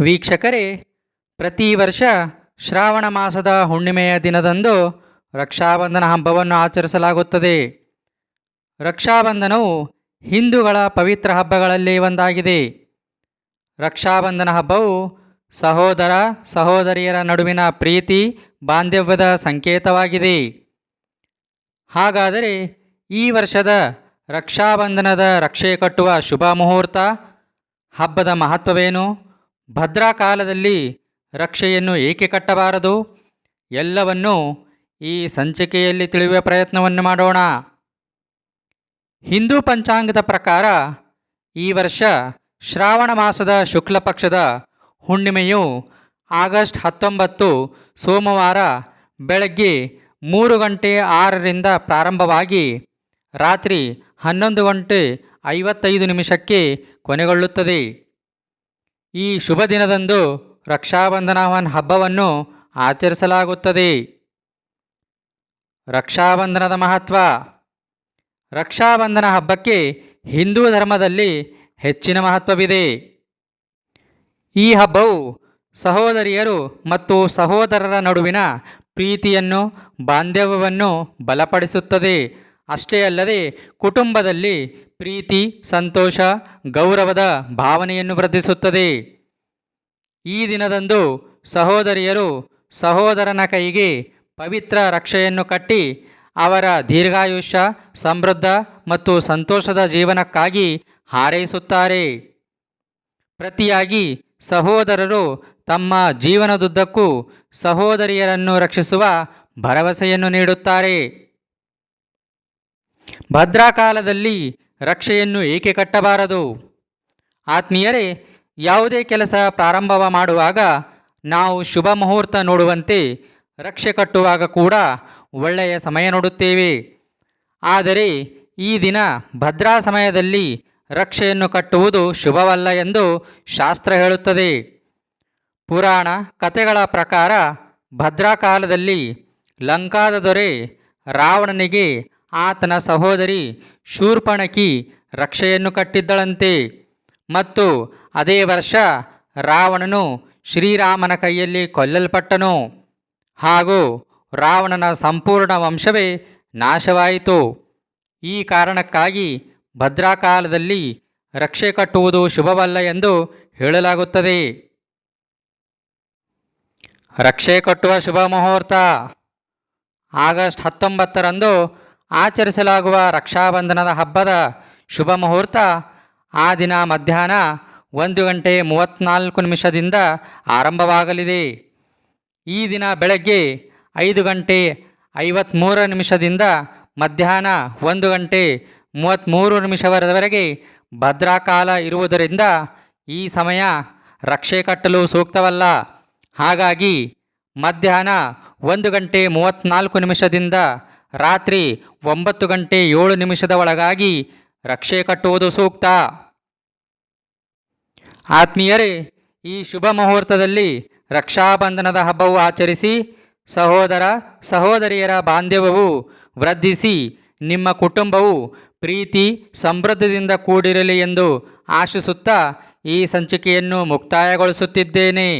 ವೀಕ್ಷಕರೇ, ಪ್ರತಿ ವರ್ಷ ಶ್ರಾವಣ ಮಾಸದ ಹುಣ್ಣಿಮೆಯ ದಿನದಂದು ರಕ್ಷಾಬಂಧನ ಹಬ್ಬವನ್ನು ಆಚರಿಸಲಾಗುತ್ತದೆ. ರಕ್ಷಾಬಂಧನವು ಹಿಂದೂಗಳ ಪವಿತ್ರ ಹಬ್ಬಗಳಲ್ಲಿ ಒಂದಾಗಿದೆ. ರಕ್ಷಾಬಂಧನ ಹಬ್ಬವು ಸಹೋದರ ಸಹೋದರಿಯರ ನಡುವಿನ ಪ್ರೀತಿ, ಬಾಂಧವ್ಯದ ಸಂಕೇತವಾಗಿದೆ. ಹಾಗಾದರೆ ಈ ವರ್ಷದ ರಕ್ಷಾಬಂಧನದ ರಕ್ಷೆ ಕಟ್ಟುವ ಶುಭ ಮುಹೂರ್ತ, ಹಬ್ಬದ ಮಹತ್ವವೇನು? ಭದ್ರಾ ಕಾಲದಲ್ಲಿ ರಕ್ಷೆಯನ್ನು ಏಕೆ ಕಟ್ಟಬಾರದು? ಎಲ್ಲವನ್ನೂ ಈ ಸಂಚಿಕೆಯಲ್ಲಿ ತಿಳಿಯುವ ಪ್ರಯತ್ನವನ್ನು ಮಾಡೋಣ. ಹಿಂದೂ ಪಂಚಾಂಗದ ಪ್ರಕಾರ ಈ ವರ್ಷ ಶ್ರಾವಣ ಮಾಸದ ಶುಕ್ಲ ಪಕ್ಷದ ಹುಣ್ಣಿಮೆಯು ಆಗಸ್ಟ್ ಹತ್ತೊಂಬತ್ತು ಸೋಮವಾರ ಬೆಳಗ್ಗೆ ಮೂರು ಗಂಟೆ ಆರರಿಂದ ಪ್ರಾರಂಭವಾಗಿ ರಾತ್ರಿ ಹನ್ನೊಂದು ಗಂಟೆ ಐವತ್ತೈದು ನಿಮಿಷಕ್ಕೆ ಕೊನೆಗೊಳ್ಳುತ್ತದೆ. ಈ ಶುಭ ದಿನದಂದು ರಕ್ಷಾಬಂಧನ ಹಬ್ಬವನ್ನು ಆಚರಿಸಲಾಗುತ್ತದೆ. ರಕ್ಷಾಬಂಧನದ ಮಹತ್ವ. ರಕ್ಷಾಬಂಧನ ಹಬ್ಬಕ್ಕೆ ಹಿಂದೂ ಧರ್ಮದಲ್ಲಿ ಹೆಚ್ಚಿನ ಮಹತ್ವವಿದೆ. ಈ ಹಬ್ಬವು ಸಹೋದರಿಯರು ಮತ್ತು ಸಹೋದರರ ನಡುವಿನ ಪ್ರೀತಿಯನ್ನು, ಬಾಂಧವ್ಯವನ್ನು ಬಲಪಡಿಸುತ್ತದೆ. ಅಷ್ಟೇ ಅಲ್ಲದೆ ಕುಟುಂಬದಲ್ಲಿ ಪ್ರೀತಿ, ಸಂತೋಷ, ಗೌರವದ ಭಾವನೆಯನ್ನು ವೃದ್ಧಿಸುತ್ತದೆ. ಈ ದಿನದಂದು ಸಹೋದರಿಯರು ಸಹೋದರನ ಕೈಗೆ ಪವಿತ್ರ ರಕ್ಷೆಯನ್ನು ಕಟ್ಟಿ ಅವರ ದೀರ್ಘಾಯುಷ್ಯ, ಸಮೃದ್ಧ ಮತ್ತು ಸಂತೋಷದ ಜೀವನಕ್ಕಾಗಿ ಹಾರೈಸುತ್ತಾರೆ. ಪ್ರತಿಯಾಗಿ ಸಹೋದರರು ತಮ್ಮ ಜೀವನದುದ್ದಕ್ಕೂ ಸಹೋದರಿಯರನ್ನು ರಕ್ಷಿಸುವ ಭರವಸೆಯನ್ನು ನೀಡುತ್ತಾರೆ. ಭದ್ರಾಕಾಲದಲ್ಲಿ ರಕ್ಷೆಯನ್ನು ಏಕೆ ಕಟ್ಟಬಾರದು? ಆತ್ಮೀಯರೇ, ಯಾವುದೇ ಕೆಲಸ ಪ್ರಾರಂಭವ ಮಾಡುವಾಗ ನಾವು ಶುಭ ಮುಹೂರ್ತ ನೋಡುವಂತೆ ರಕ್ಷೆ ಕಟ್ಟುವಾಗ ಕೂಡ ಒಳ್ಳೆಯ ಸಮಯ ನೋಡುತ್ತೇವೆ. ಆದರೆ ಈ ದಿನ ಭದ್ರಾ ಸಮಯದಲ್ಲಿ ರಕ್ಷೆಯನ್ನು ಕಟ್ಟುವುದು ಶುಭವಲ್ಲ ಎಂದು ಶಾಸ್ತ್ರ ಹೇಳುತ್ತದೆ. ಪುರಾಣ ಕಥೆಗಳ ಪ್ರಕಾರ ಭದ್ರಾ ಕಾಲದಲ್ಲಿ ಲಂಕಾದ ದೊರೆ ರಾವಣನಿಗೆ ಆತನ ಸಹೋದರಿ ಶೂರ್ಪಣಕಿ ರಕ್ಷೆಯನ್ನು ಕಟ್ಟಿದ್ದಳಂತೆ. ಮತ್ತು ಅದೇ ವರ್ಷ ರಾವಣನು ಶ್ರೀರಾಮನ ಕೈಯಲ್ಲಿ ಕೊಲ್ಲಲ್ಪಟ್ಟನು. ಹಾಗೂ ರಾವಣನ ಸಂಪೂರ್ಣ ವಂಶವೇ ನಾಶವಾಯಿತು. ಈ ಕಾರಣಕ್ಕಾಗಿ ಭದ್ರಾಕಾಲದಲ್ಲಿ ರಕ್ಷೆ ಕಟ್ಟುವುದು ಶುಭವಲ್ಲ ಎಂದು ಹೇಳಲಾಗುತ್ತದೆ. ರಕ್ಷೆ ಕಟ್ಟುವ ಶುಭ ಮುಹೂರ್ತ ಆಗಸ್ಟ್ ಹತ್ತೊಂಬತ್ತರಂದು ಆಚರಿಸಲಾಗುವ ರಕ್ಷಾಬಂಧನದ ಹಬ್ಬದ ಶುಭ ಮುಹೂರ್ತ ಆ ದಿನ ಮಧ್ಯಾಹ್ನ ಒಂದು ಗಂಟೆ ಮೂವತ್ತ್ನಾಲ್ಕು ನಿಮಿಷದಿಂದ ಆರಂಭವಾಗಲಿದೆ. ಈ ದಿನ ಬೆಳಗ್ಗೆ ಐದು ಗಂಟೆ ಐವತ್ತ್ಮೂರು ನಿಮಿಷದಿಂದ ಮಧ್ಯಾಹ್ನ ಒಂದು ಗಂಟೆ ಮೂವತ್ತ್ಮೂರು ನಿಮಿಷವರೆಗೆ ಭದ್ರಾಕಾಲ ಇರುವುದರಿಂದ ಈ ಸಮಯ ರಕ್ಷೆ ಕಟ್ಟಲು ಸೂಕ್ತವಲ್ಲ. ಹಾಗಾಗಿ ಮಧ್ಯಾಹ್ನ ಒಂದು ಗಂಟೆ ಮೂವತ್ತ್ನಾಲ್ಕು ನಿಮಿಷದಿಂದ ರಾತ್ರಿ ಒಂಬತ್ತು ಗಂಟೆ ಏಳು ನಿಮಿಷದ ಒಳಗಾಗಿ ರಕ್ಷೆ ಕಟ್ಟುವುದು ಸೂಕ್ತ. ಆತ್ಮೀಯರೇ, ಈ ಶುಭ ಮುಹೂರ್ತದಲ್ಲಿ ರಕ್ಷಾಬಂಧನದ ಹಬ್ಬವು ಆಚರಿಸಿ ಸಹೋದರ, ಸಹೋದರಿಯರ ಬಾಂಧವ್ಯವು ವೃದ್ಧಿಸಿ ನಿಮ್ಮ ಕುಟುಂಬವು ಪ್ರೀತಿ ಸಮೃದ್ಧದಿಂದ ಕೂಡಿರಲಿ ಎಂದು ಆಶಿಸುತ್ತಾ ಈ ಸಂಚಿಕೆಯನ್ನು ಮುಕ್ತಾಯಗೊಳಿಸುತ್ತಿದ್ದೇನೆ.